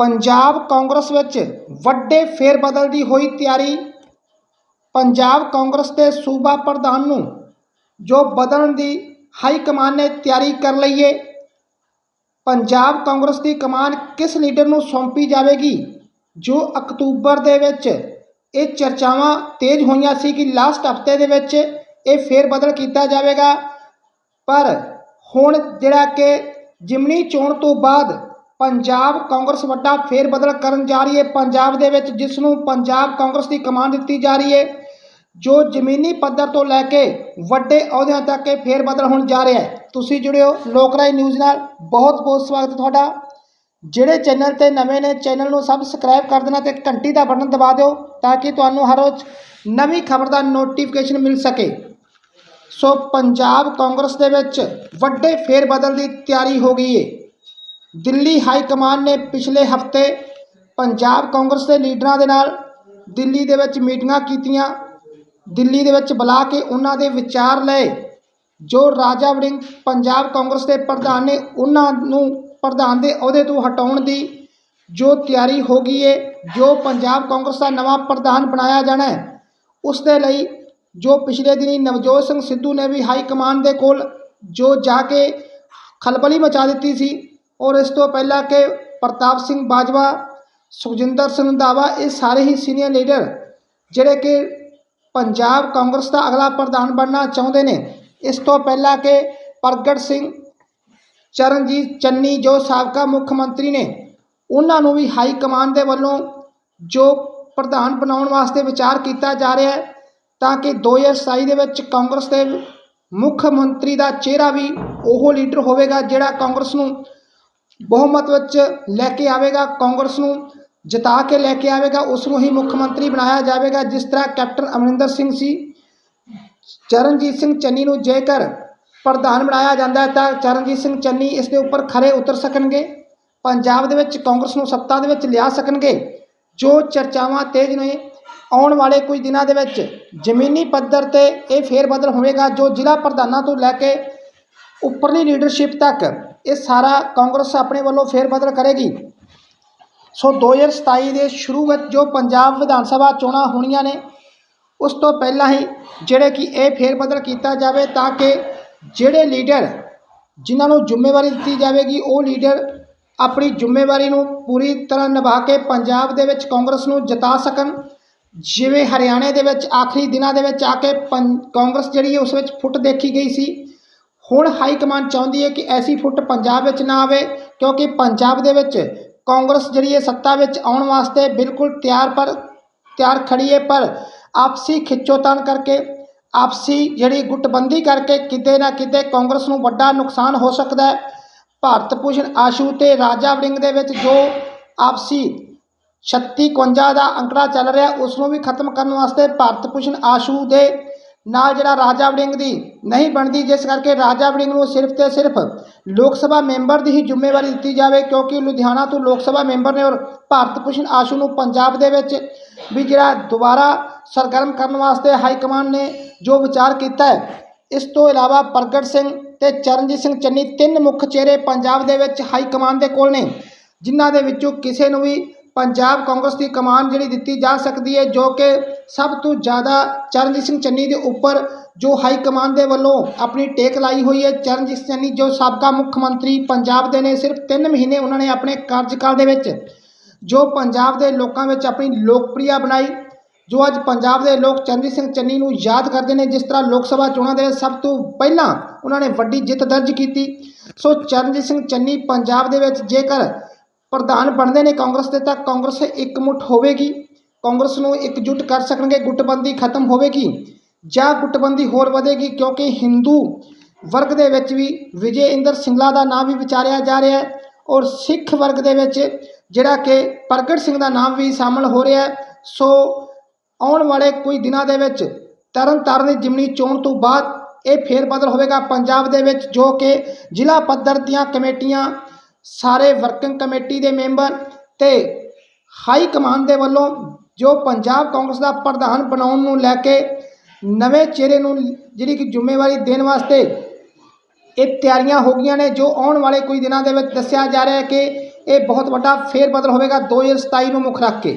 ਪੰਜਾਬ ਕਾਂਗਰਸ ਵਿੱਚ ਵੱਡੇ ਫੇਰਬਦਲ ਦੀ ਹੋਈ ਤਿਆਰੀ। ਪੰਜਾਬ ਕਾਂਗਰਸ ਦੇ ਸੂਬਾ ਪ੍ਰਧਾਨ ਨੂੰ ਜੋ ਬਦਲਣ ਦੀ ਹਾਈ ਕਮਾਨ ਨੇ ਤਿਆਰੀ ਕਰ ਲਈ ਏ, ਪੰਜਾਬ ਕਾਂਗਰਸ ਦੀ ਕਮਾਨ ਕਿਸ ਲੀਡਰ ਨੂੰ ਸੌਂਪੀ ਜਾਵੇਗੀ? ਜੋ ਅਕਤੂਬਰ ਦੇ ਵਿੱਚ ਇਹ ਚਰਚਾਵਾਂ ਤੇਜ਼ ਹੋਈਆਂ ਸੀ ਕਿ ਲਾਸਟ ਹਫ਼ਤੇ ਦੇ ਵਿੱਚ ਇਹ ਫੇਰ ਬਦਲ ਕੀਤਾ ਜਾਵੇਗਾ। ਪਰ ਹੁਣ ਜਿਹੜਾ ਕਿ ਜਿਮਨੀ ਚੋਣ ਤੋਂ ਬਾਅਦ ਪੰਜਾਬ ਕਾਂਗਰਸ ਵੱਡਾ ਫੇਰ ਬਦਲ ਕਰਨ ਜਾ ਰਹੀ ਹੈ। ਪੰਜਾਬ ਦੇ ਵਿੱਚ ਜਿਸ ਨੂੰ ਪੰਜਾਬ ਕਾਂਗਰਸ ਦੀ ਕਮਾਨ ਦਿੱਤੀ ਜਾ ਰਹੀ ਹੈ, ਜੋ ਜ਼ਮੀਨੀ ਪੱਧਰ ਤੋਂ ਲੈ ਕੇ ਵੱਡੇ ਅਹੁਦਿਆਂ ਤੱਕ ਇਹ ਫੇਰ ਬਦਲ ਹੋਣ ਜਾ ਰਿਹਾ ਹੈ। ਤੁਸੀਂ ਜੁੜਿਓ ਲੋਕ ਰਾਏ ਨਿਊਜ਼ ਨਾਲ। ਬਹੁਤ ਬਹੁਤ ਸਵਾਗਤ ਤੁਹਾਡਾ। ਜਿਹੜੇ ਚੈਨਲ ਤੇ ਨਵੇਂ ਨੇ, ਚੈਨਲ ਨੂੰ ਸਬਸਕ੍ਰਾਈਬ ਕਰ ਦੇਣਾ ਤੇ ਘੰਟੀ ਦਾ ਬਟਨ ਦਬਾ ਦਿਓ ਤਾਂ ਕਿ ਤੁਹਾਨੂੰ ਹਰ ਰੋਜ਼ ਨਵੀਂ ਖਬਰ ਦਾ ਨੋਟੀਫਿਕੇਸ਼ਨ ਮਿਲ ਸਕੇ। ਸੋ ਪੰਜਾਬ ਕਾਂਗਰਸ ਦੇ ਵਿੱਚ ਵੱਡੇ ਫੇਰ ਬਦਲ ਦੀ ਤਿਆਰੀ ਹੋ ਗਈ ਹੈ। ਦਿੱਲੀ ਹਾਈ ਕਮਾਨ ਨੇ ਪਿਛਲੇ ਹਫ਼ਤੇ ਪੰਜਾਬ ਕਾਂਗਰਸ ਦੇ ਲੀਡਰਾਂ ਦੇ ਨਾਲ ਦਿੱਲੀ ਦੇ ਵਿੱਚ ਮੀਟਿੰਗਾਂ ਕੀਤੀਆਂ। ਦਿੱਲੀ ਦੇ ਵਿੱਚ ਬੁਲਾ ਕੇ ਉਹਨਾਂ ਦੇ ਵਿਚਾਰ ਲਏ। ਜੋ ਰਾਜਾ ਵੜਿੰਗ ਪੰਜਾਬ ਕਾਂਗਰਸ ਦੇ ਪ੍ਰਧਾਨ ਨੇ, ਉਹਨਾਂ ਨੂੰ ਪ੍ਰਧਾਨ ਦੇ ਅਹੁਦੇ ਤੋਂ ਹਟਾਉਣ ਦੀ ਜੋ ਤਿਆਰੀ ਹੋ ਗਈ ਹੈ ਜੋ ਪੰਜਾਬ ਕਾਂਗਰਸ ਦਾ ਨਵਾਂ ਪ੍ਰਧਾਨ ਬਣਾਇਆ ਜਾਣਾ ਹੈ, ਉਸ ਦੇ ਲਈ ਜੋ ਪਿਛਲੇ ਦਿਨੀ ਨਵਜੋਤ ਸਿੰਘ ਸਿੱਧੂ ਨੇ ਵੀ ਹਾਈ ਕਮਾਨ ਦੇ ਕੋਲ ਜੋ ਜਾ ਕੇ ਖਲਬਲੀ ਮਚਾ ਦਿੱਤੀ ਸੀ ਔਰ ਇਸ ਤੋਂ ਪਹਿਲਾਂ ਕਿ ਪ੍ਰਤਾਪ ਸਿੰਘ ਬਾਜਵਾ, ਸੁਖਜਿੰਦਰ ਸਿੰਘ ਰੰਧਾਵਾ ਇਹ ਸਾਰੇ ਹੀ ਸੀਨੀਅਰ ਲੀਡਰ ਜਿਹੜੇ ਕਿ ਪੰਜਾਬ ਕਾਂਗਰਸ ਦਾ ਅਗਲਾ ਪ੍ਰਧਾਨ ਬਣਨਾ ਚਾਹੁੰਦੇ ਨੇ। ਇਸ ਤੋਂ ਪਹਿਲਾਂ ਕਿ ਪ੍ਰਗਟ ਸਿੰਘ, ਚਰਨਜੀਤ ਚੰਨੀ ਜੋ ਸਾਬਕਾ ਮੁੱਖ ਮੰਤਰੀ ਨੇ, ਉਹਨਾਂ ਨੂੰ ਵੀ ਹਾਈ ਕਮਾਨ ਦੇ ਵੱਲੋਂ ਜੋ ਪ੍ਰਧਾਨ ਬਣਾਉਣ ਵਾਸਤੇ ਵਿਚਾਰ ਕੀਤਾ ਜਾ ਰਿਹਾ ਹੈ, ਤਾਂ ਕਿ 2027 ਦੇ ਵਿੱਚ ਕਾਂਗਰਸ ਦੇ ਮੁੱਖ ਮੰਤਰੀ ਦਾ ਚਿਹਰਾ ਵੀ ਉਹ ਲੀਡਰ ਹੋਵੇਗਾ ਜਿਹੜਾ ਕਾਂਗਰਸ ਨੂੰ ਬਹੁਮਤ ਵਿੱਚ ਲੈ ਕੇ ਆਵੇਗਾ ਕਾਂਗਰਸ ਨੂੰ, ਜਿਤਾ ਕੇ ਲੈ ਕੇ ਆਵੇਗਾ ਉਸ ਨੂੰ ਹੀ ਮੁੱਖ ਮੰਤਰੀ ਬਣਾਇਆ ਜਾਵੇਗਾ, ਜਿਸ ਤਰ੍ਹਾਂ ਕੈਪਟਨ ਅਮਰਿੰਦਰ ਸਿੰਘ ਸੀ। ਚਰਨਜੀਤ ਸਿੰਘ ਚੰਨੀ ਨੂੰ ਜੇਕਰ ਪ੍ਰਧਾਨ ਬਣਾਇਆ ਜਾਂਦਾ ਹੈ, ਤਾਂ ਚਰਨਜੀਤ ਸਿੰਘ ਚੰਨੀ ਇਸ ਦੇ ਉੱਪਰ ਖਰੇ ਉਤਰ ਸਕਣਗੇ, ਪੰਜਾਬ ਦੇ ਵਿੱਚ ਕਾਂਗਰਸ ਨੂੰ ਸੱਤਾ ਦੇ ਵਿੱਚ ਲਿਆ ਸਕਣਗੇ। ਜੋ ਚਰਚਾਵਾਂ ਤੇਜ਼ ਨੇ, ਆਉਣ ਵਾਲੇ ਕੁਝ ਦਿਨਾਂ ਦੇ ਵਿੱਚ ਜ਼ਮੀਨੀ ਪੱਧਰ ਤੇ ਇਹ ਫੇਰ ਬਦਲ ਹੋਵੇਗਾ, ਜੋ ਜ਼ਿਲ੍ਹਾ ਪ੍ਰਧਾਨਾਂ ਤੋਂ ਲੈ ਕੇ ਉੱਪਰਲੀ ਲੀਡਰਸ਼ਿਪ ਤੱਕ ਇਹ ਸਾਰਾ ਕਾਂਗਰਸ ਆਪਣੇ ਵੱਲੋਂ ਫੇਰ ਕਰੇਗੀ। ਸੋ 2027 ਦੇ ਸ਼ੁਰੂ ਵਿੱਚ ਜੋ ਪੰਜਾਬ ਵਿਧਾਨ ਸਭਾ ਚੋਣਾਂ ਹੋਣੀਆਂ ਨੇ, ਉਸ ਤੋਂ ਪਹਿਲਾਂ ਹੀ ਜਿਹੜੇ ਕਿ ਇਹ ਫੇਰ ਕੀਤਾ ਜਾਵੇ ਤਾਂ ਕਿ ਜਿਹੜੇ ਲੀਡਰ ਜਿਨ੍ਹਾਂ ਨੂੰ ਜ਼ਿੰਮੇਵਾਰੀ ਦਿੱਤੀ ਜਾਵੇਗੀ, ਉਹ ਲੀਡਰ ਆਪਣੀ ਜ਼ਿੰਮੇਵਾਰੀ ਨੂੰ ਪੂਰੀ ਤਰ੍ਹਾਂ ਨਿਭਾ ਕੇ ਪੰਜਾਬ ਦੇ ਵਿੱਚ ਕਾਂਗਰਸ ਨੂੰ ਜਿਤਾ ਸਕਣ। ਜਿਵੇਂ ਹਰਿਆਣੇ ਦੇ ਵਿੱਚ ਆਖਰੀ ਦਿਨਾਂ ਦੇ ਵਿੱਚ ਆ ਕੇ ਪੰ, ਕਾਂਗਰਸ ਜਿਹੜੀ ਹੈ ਉਸ ਵਿੱਚ ਫੁੱਟ ਦੇਖੀ ਗਈ ਸੀ। ਹੁਣ ਹਾਈ ਕਮਾਂਡ ਚਾਹੁੰਦੀ ਹੈ ਕਿ ਐਸੀ ਫੁੱਟ ਪੰਜਾਬ ਵਿੱਚ ਨਾ ਆਵੇ, ਕਿਉਂਕਿ ਪੰਜਾਬ ਦੇ ਵਿੱਚ ਕਾਂਗਰਸ ਜਿਹੜੀ ਹੈ ਸੱਤਾ ਵਿੱਚ ਆਉਣ ਵਾਸਤੇ ਬਿਲਕੁਲ ਤਿਆਰ ਪਰ, ਤਿਆਰ ਖੜੀ ਹੈ, ਪਰ ਆਪਸੀ ਖਿੱਚੋਤਾਣ ਕਰਕੇ, ਆਪਸੀ ਜਿਹੜੀ ਗੁੱਟਬੰਦੀ ਕਰਕੇ ਕਿਤੇ ਨਾ ਕਿਤੇ ਕਾਂਗਰਸ ਨੂੰ ਵੱਡਾ ਨੁਕਸਾਨ ਹੋ ਸਕਦਾ ਹੈ। ਭਾਰਤ ਭੂਸ਼ਣ ਆਸ਼ੂ ਤੇ ਰਾਜਾ ਵੜਿੰਗ ਦੇ ਵਿੱਚ ਜੋ ਆਪਸੀ 36 51 ਦਾ ਅੰਕੜਾ ਚੱਲ ਰਿਹਾ, ਉਸ ਨੂੰ ਵੀ ਖਤਮ ਕਰਨ ਵਾਸਤੇ ਭਾਰਤ ਭੂਸ਼ਣ ਆਸ਼ੂ ਦੇ ਨਾਲ ਜਿਹੜਾ ਰਾਜਾ ਵੜਿੰਗ ਦੀ ਨਹੀਂ ਬਣਦੀ, ਜਿਸ ਕਰਕੇ ਰਾਜਾ ਵੜਿੰਗ ਨੂੰ ਸਿਰਫ ਤੇ ਸਿਰਫ ਲੋਕ ਸਭਾ ਮੈਂਬਰ ਦੀ ਹੀ ਜ਼ਿੰਮੇਵਾਰੀ ਦਿੱਤੀ ਜਾਵੇ, ਕਿਉਂਕਿ ਲੁਧਿਆਣਾ ਤੋਂ ਲੋਕ ਸਭਾ ਮੈਂਬਰ ਨੇ ਔਰ ਭਾਰਤ ਭੂਸ਼ਣ ਆਸ਼ੂ ਨੂੰ ਪੰਜਾਬ ਦੇ ਵਿੱਚ ਵੀ ਜਿਹੜਾ ਦੁਬਾਰਾ ਸਰਗਰਮ ਕਰਨ ਵਾਸਤੇ ਹਾਈ ਕਮਾਂਡ ਨੇ ਜੋ ਵਿਚਾਰ ਕੀਤਾ ਹੈ, ਇਸ ਤੋਂ ਇਲਾਵਾ ਪ੍ਰਗਟ ਸਿੰਘ ਤੇ ਚਰਨਜੀਤ ਸਿੰਘ ਚੰਨੀ ਤਿੰਨ ਮੁੱਖ ਚਿਹਰੇ ਪੰਜਾਬ ਦੇ ਵਿੱਚ ਹਾਈ ਕਮਾਂਡ ਦੇ ਕੋਲ ਨੇ, ਜਿਨ੍ਹਾਂ ਦੇ ਵਿੱਚੋਂ ਕਿਸੇ ਨੂੰ ਵੀ ਪੰਜਾਬ ਕਾਂਗਰਸ ਦੀ ਕਮਾਨ ਜਿਹੜੀ ਦਿੱਤੀ ਜਾ ਸਕਦੀ ਹੈ, ਜੋ ਕਿ ਸਭ ਤੋਂ ਜ਼ਿਆਦਾ ਚਰਨਜੀਤ ਸਿੰਘ ਚੰਨੀ ਦੇ ਉੱਪਰ ਜੋ ਹਾਈ ਕਮਾਨ ਦੇ ਵੱਲੋਂ ਆਪਣੀ ਟੇਕ ਲਾਈ ਹੋਈ ਹੈ, ਚਰਨਜੀਤ ਸਿੰਘ ਚੰਨੀ ਜੋ ਸਾਬਕਾ ਮੁੱਖ ਮੰਤਰੀ ਪੰਜਾਬ ਦੇ ਨੇ, ਸਿਰਫ 3 ਮਹੀਨੇ ਉਹਨਾਂ ਨੇ ਆਪਣੇ ਕਾਰਜਕਾਲ ਦੇ ਵਿੱਚ ਜੋ ਪੰਜਾਬ ਦੇ ਲੋਕਾਂ ਵਿੱਚ ਆਪਣੀ ਲੋਕਪ੍ਰਿਆ ਬਣਾਈ, ਜੋ ਅੱਜ ਪੰਜਾਬ ਦੇ ਲੋਕ ਚਰਨਜੀਤ ਸਿੰਘ ਚੰਨੀ ਨੂੰ ਯਾਦ ਕਰਦੇ ਨੇ, ਜਿਸ ਤਰ੍ਹਾਂ ਲੋਕ ਸਭਾ ਚੋਣਾਂ ਦੇ ਸਭ ਤੋਂ ਪਹਿਲਾਂ ਉਹਨਾਂ ਨੇ ਵੱਡੀ ਜਿੱਤ ਦਰਜ ਕੀਤੀ। ਸੋ ਚਰਨਜੀਤ ਸਿੰਘ ਚੰਨੀ ਪੰਜਾਬ ਦੇ ਵਿੱਚ ਜੇਕਰ ਪ੍ਰਧਾਨ ਬਣਦੇ ਨੇ ਕਾਂਗਰਸ ਦੇ, ਤਾਂ ਕਾਂਗਰਸ ਇਕਮੁੱਠ ਹੋਵੇਗੀ। ਕਾਂਗਰਸ ਨੂੰ ਇਕਜੁੱਟ ਕਰ ਸਕਣਗੇ, ਗੁੱਟਬੰਦੀ ਖਤਮ ਹੋਵੇਗੀ ਜਾਂ ਗੁੱਟਬੰਦੀ ਹੋਰ ਵਧੇਗੀ, ਕਿਉਂਕਿ ਹਿੰਦੂ ਵਰਗ ਦੇ ਵਿੱਚ ਵੀ ਵਿਜੇ ਇੰਦਰ ਸਿੰਗਲਾ ਦਾ ਨਾਮ ਵੀ ਵਿਚਾਰਿਆ ਜਾ ਰਿਹਾ ਹੈ ਔਰ ਸਿੱਖ ਵਰਗ ਦੇ ਵਿੱਚ ਜਿਹੜਾ ਕਿ ਪ੍ਰਗਟ ਸਿੰਘ ਦਾ ਨਾਮ ਵੀ ਸ਼ਾਮਲ ਹੋ ਰਿਹਾ ਹੈ। ਸੋ ਆਉਣ ਵਾਲੇ ਕੁਝ ਦਿਨਾਂ ਦੇ ਵਿੱਚ ਤਰਨ ਤਾਰਨ ਦੀ ਜਿਮਨੀ ਚੋਣ ਤੋਂ ਬਾਅਦ ਇਹ ਫੇਰ ਬਦਲ ਹੋਵੇਗਾ। ਪੰਜਾਬ ਦੇ ਵਿੱਚ ਜੋ ਕਿ ਜ਼ਿਲ੍ਹਾ ਪੱਧਰ ਦੀਆਂ ਕਮੇਟੀਆਂ ਸਾਰੇ ਵਰਕਿੰਗ ਕਮੇਟੀ ਦੇ ਮੈਂਬਰ ਤੇ ਹਾਈ ਕਮਾਂਡ ਦੇ ਵੱਲੋਂ ਜੋ ਪੰਜਾਬ ਕਾਂਗਰਸ ਦਾ ਪ੍ਰਧਾਨ ਬਣਾਉਣ ਨੂੰ ਲੈ ਕੇ ਨਵੇਂ ਚਿਹਰੇ ਨੂੰ ਜਿਹੜੀ ਕਿ ਜ਼ਿੰਮੇਵਾਰੀ ਦੇਣ ਵਾਸਤੇ ਇਹ ਤਿਆਰੀਆਂ ਹੋ ਗਈਆਂ ਨੇ, ਜੋ ਆਉਣ ਵਾਲੇ ਕੁਝ ਦਿਨਾਂ ਦੇ ਵਿੱਚ ਦੱਸਿਆ ਜਾ ਰਿਹਾ ਹੈ ਕਿ ਇਹ ਬਹੁਤ ਵੱਡਾ ਫੇਰ ਬਦਲ ਹੋਵੇਗਾ 2027 ਨੂੰ ਮੁੱਖ ਰੱਖ ਕੇ।